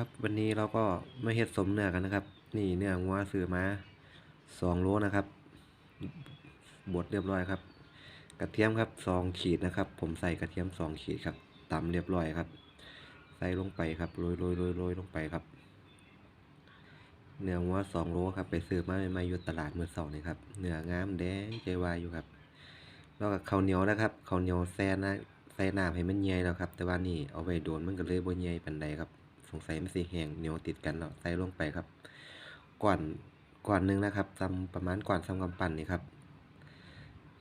ครับวันนี้เราก็มาเฮ็ดสมเนื้อกันนะครับ นี่เนื้องัวซื้อมาสองโลนะครับบดเรียบร้อยครับ กระเทียมครับสองขีดนะครับ ผมใส่กระเทียมสองขีดครับตำเรียบร้อยครับ ใส่ลงไปครับโรยโรยโรยโรยลงไปครับ เนื้องัวสองโลครับ ไปซื้อมาใหม่ๆอยู่ตลาดมือสองนี่ครับเนื้องามแดงใจวายอยู่ครับ แล้วก็ข้าวเหนียวนะครับข้าวเหนียวแซ่นะใส่น้ำให้มันเย็นแล้วครับ แต่ว่านี่เอาไว้โดนมันก็เลยบ่เย็นปานใดครับ สงสัยมันสิแห้งเหนียวติดกันแล้วใส่ลงไปครับก่อนก่อนหนึงนะครับซำประมาณก่อนซำกำปั้นนี่ครับ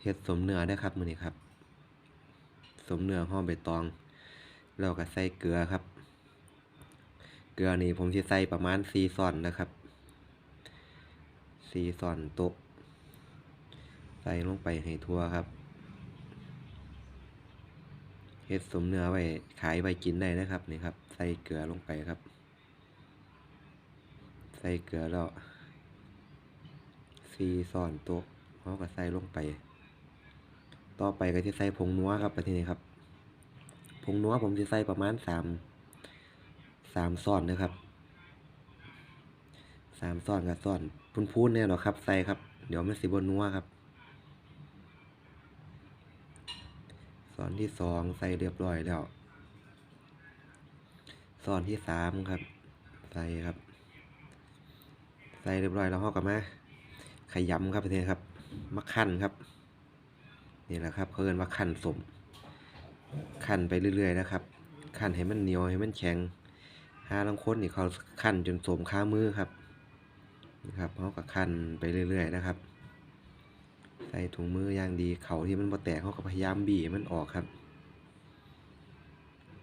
เฮ็ดสมเนื้อได้ครับมือนี้ครับ สมเนื้อห่อใบตองแล้วก็ใส่เกลือครับ เกลือนี่ผมสิใส่ประมาณ4ช้อนนะครับ4ช้อนโต๊ะใส่ลงไปให้ทั่วครับ เฮ็ดสมเนื้อไว้ขายไว้กินได้นะครับนี่ครับ ใส่เกลือลงไปครับ ใส่เกลือแล้วสี่อนโต๊ะเขาก็ใส่ลงไป ต่อไปก็จะใส่ผงนัวครับไประเทศนี้ครับผงนัวผมจะใส่ประมาณสามสามช้อนนะครับสามช้อนกับช้อนพูนๆเนี่ยหรอครับใส่ครับ เดี๋ยวมันสิบนนัวครับ สอนที่สองใส่เรียบร้อยแล้ว สอนที่สามครับ ใส่ครับ ใส่เรียบร้อยแล้วห่อกับมาขยำครับประเทศครับมะขั้นครับ นี่แหละครับเพิ่นว่าขั้นสมขั้นไปเรื่อยๆนะครับขั้นให้มันเหนียวให้มันแข็งหาลังคนนี่เขาขั้นจนสมค้ามือครับนะครับเขาก็ขั้นไปเรื่อยๆนะครับ ใส่ถุงมืออย่างดี เขาที่มันบ่แตกเขาก็พยายามบีมันออกครับ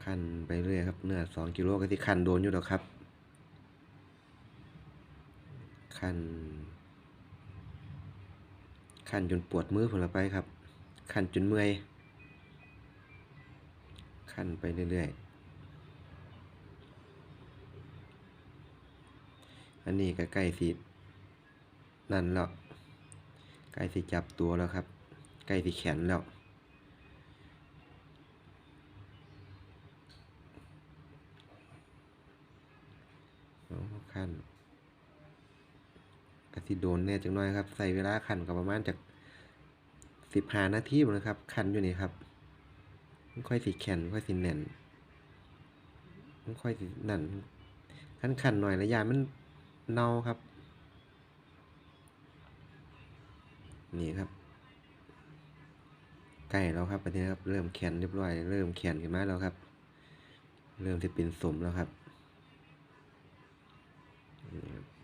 ขั้นไปเรื่อยครับ เนื้อสองกิโลก็ที่ขั้นโดนอยู่แล้วครับ ขั้นขั้นจนปวดมือผลละไปครับ ขั้นจนเมื่อย ขั้นไปเรื่อยๆ อันนี้ก็ใกล้สินั่นแล้ว ใกล้สิจับตัวแล้วครับ ใกล้สิแขนแล้ว ขั้นกสิโดนแน่จังน้อยครับ ใส่เวลาขันก็ประมาณจากสิบห้านาทีนะครับ ขันอยู่นี่ครับมันค่อยสิแข็งค่อยสิแน่นมันค่อยสินั่นขันขันหน่อยระยะมันเน่าครับ นี่ครับ ใกล้แล้วครับอันนี้ครับ เริ่มแขนเรียบร้อย เริ่มแขนขึ้นมาแล้วครับ เริ่มจะเป็นสมแล้วครับ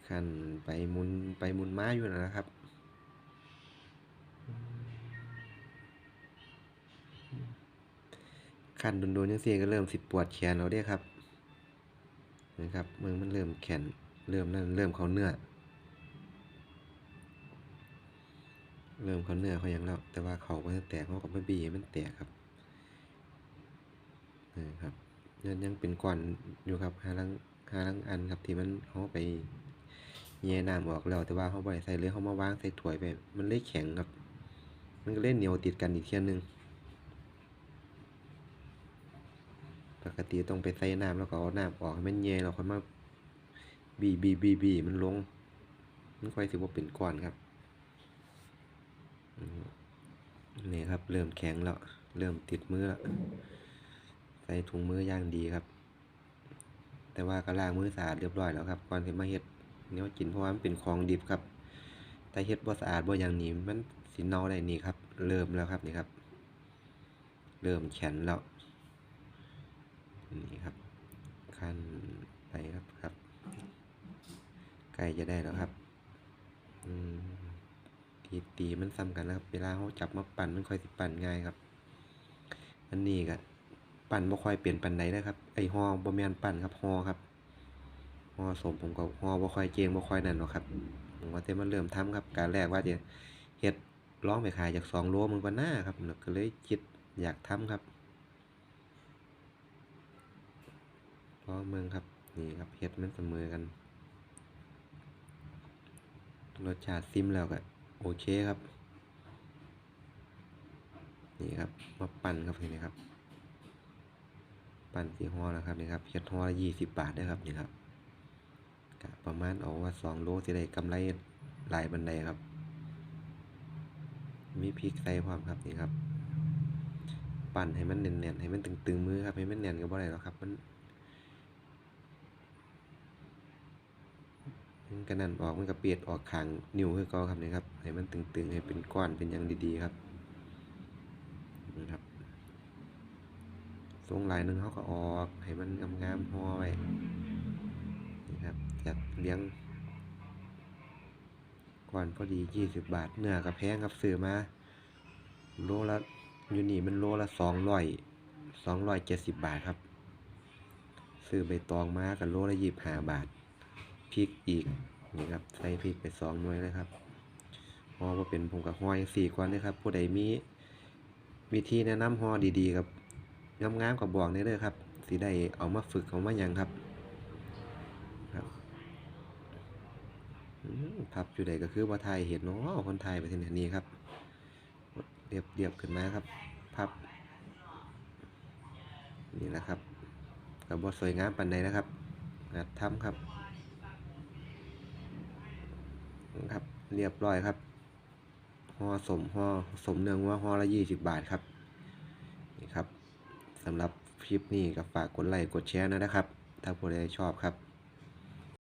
ขั้นไปมุนไปมุนม้าอยู่นะครับขั้นโดนๆยังเสียก็เริ่มสิปวดแขนแล้วเด้ครับนะครับมือมันเริ่มแขนเริ่มนั่นเริ่มเขาเนื้อ เริ่มเขาเนื้อเขายังแล้ว แต่ว่าเขามันแตกเขากับไม่บีมันแตกครับนี่ครับยังยังเป็นก้อนอยู่ครับหาลังหาลังอันครับที่มันเขาไปแย่น้ำออกแล้วแต่ว่าเขาไปใส่เลยเขามาวางใส่ถ้วยไปมันเลยแข็งครับ มันก็เล่นเหนียวติดกันอีกเทียนหนึงปกติต้องไปใส่น้ำแล้วก็เอาน้ำออกให้มันแย่แล้วค่อยมาบีบีบีบีมันลงมันค่อยสิว่าเป็นก้อนครับ นี่ครับ เริ่มแข็งแล้ว เริ่มติดมือแล้ว ใส่ถุงมือย่างดีครับ แต่ว่าก็ล้างมือสะอาดเรียบร้อยแล้วครับ ก่อนที่มาเฮ็ดเนี้ยกินเพราะว่ามันเป็นของดิบครับ แต่เฮ็ดบ่สะอาดบ่อย่างนี้มันสิเน่าได้นี่ครับ เริ่มแล้วครับนี่ครับ เริ่มแข็งแล้ว นี่ครับ ขั้นไปครับครับ ใกล้จะได้แล้วครับ อืม ตีตีมันซ้ำกันนะครับ เวลาเขาจับมาปั่นมันค่อยสิปั่นง่ายครับ อันนี้ก็ปั่นบ่ค่อยเปลี่ยนปั่นใดนนะครับ ไอหอบ่แมนปั่นครับหอครับหอสมผมก็ห่อบ่ค่อยเจงบ่ค่อยนั่นหรอกครับผมว่าแต่มันเริ่มทำครับ การแรกว่าจะเฮ็ดร้องไปขายจาก2โลมันก็น่าครับก็เลยคิดอยากทำครับพอเมืองครับนี่ครับเฮ็ดมันเสมอกันรสชาติซิมแล้วก็ โอเคครับ นี่ครับมาปั่นครับนี่ครับ ปั่นสีห่อนะครับนี่ครับเฮ็ดห่อละยี่สิบบาทเด้อครับนี่ครับก็ประมาณเอาว่าสองโลสิได้กำไรหลายบันไดครับ มีพริกใส่พร้อมครับนี่ครับ ปั่นให้มันแน่นๆให้มันตึงๆมือครับให้มันแน่นก็บ่ได้หรอกครับมัน มันก็นั่นออกมันก็เปียดออกขางนิ้วคือเก่าครับนี่ครับให้มันตึงๆให้เป็นก้อนเป็นหยังดีๆครับนี่ครับทรงลายหนึงเขาก็ออกให้มันงามๆห่อไว้นี่ครับจัดเลี้ยงก่อนพอดียี่สิบบาทเนื้อกับแพงครับซื้อมาโลละอยู่นี่มันโลละสองร้อยสองร้อยเจ็ดสิบบาทครับ ซื้อใบตองมากันโลละยี่สิบห้าบาท พริกอีกนี่ครับใส่พริกไปสองหน่วยเลยครับห่อว่าเป็นผมกับห้อยสี่ก้อนเลยครับ ผู้ใดมีวิธีแนะนำห่อดีๆครับงามๆกับบอกได้เลยครับสิได้เอามาฝึกเอามาหยังครับครับอืมพับอยู่ใดก็คือว่าไทยเห็นเนาะคนไทยไปที่ไหนนี่ครับเรียบเรียบขึ้นมาครับพับ นี่แหละครับกับบทสวยงามปันใดนะครับหัดทำครับ ครับ เรียบร้อยครับห่อสมห่อสมเนืองว่าห่อละยี่สิบบาทครับนี่ครับสำหรับคลิปนี้ก็ฝากกดไลค์กดแชร์นะครับ ถ้าผู้ใดชอบครับ